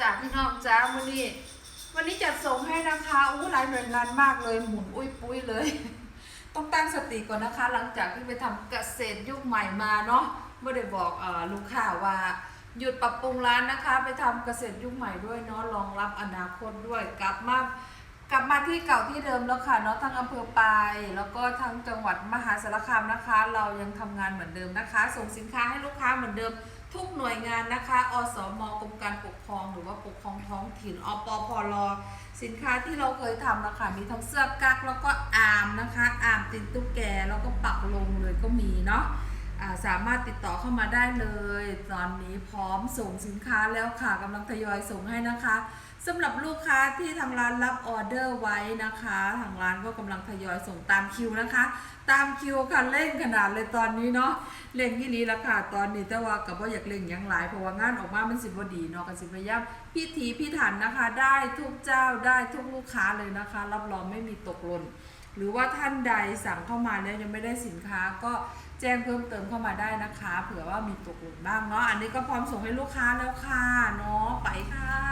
จากพี่น้องจ้าวันนี้ วันนี้จัดส่งให้นะคะอู้หลายหน่วยงานมากเลยหมุนอุ้ยปุ้ยเลย ต้องตั้งสติก่อนนะคะ หลังจากที่ไปทำเกษตรยุคใหม่มาเนาะไม่ได้บอกอลูกค้าว่าหยุดปรับปรุงร้านนะคะ ไปทำเกษตรยุคใหม่ด้วยเนาะรองรับอนาคตด้วยกลับมา มาที่เก่าที่เดิมแล้วค่ะเนาะทั้งอำเภอปายแล้วก็ทั้งจังหวัดมหาสารคามนะคะ เรายังทำงานเหมือนเดิมนะคะ ส่งสินค้าให้ลูกค้าเหมือนเดิม ทุกหน่วยงานนะคะ อสมกรมการปกครอง หรือว่าปกครองท้องถิ่นอปพลสินค้าที่เราเคยทำนะคะมีทั้งเสื้อกั๊กแล้วก็อามนะคะ อามตินตุ๊กแกแล้วก็ปักลงเลยก็มีเนาะ สามารถติดต่อเข้ามาได้เลย ตอนนี้พร้อมส่งสินค้าแล้วค่ะกำลังทยอยส่งให้นะคะสำหรับลูกค้าที่ทางร้านรับออเดอร์ไว้นะคะ ทางร้านก็กำลังทยอยส่งตามคิวนะคะ ตามคิวค่ะเร่งขนาดเลยตอนนี้เนาะเร่งที่นี้แล้วค่ะตอนนี้แต่ว่ากับว่าอยากเร่งหยังหลายเพราะว่างานออกมามันสิบดีเนาะกันสิบพยายามพิถีพิถันนะคะ ได้ทุกเจ้าได้ทุกลูกค้าเลยนะคะ รับรองไม่มีตกหล่น หรือว่าท่านใดสั่งเข้ามาแล้วยังไม่ได้สินค้าก็แจ้งเพิ่มเติมเข้ามาได้นะคะ เผื่อว่ามีตกหล่นบ้างเนาะอันนี้ก็พร้อมส่งให้ลูกค้าแล้วค่ะเนาะไปค่ะ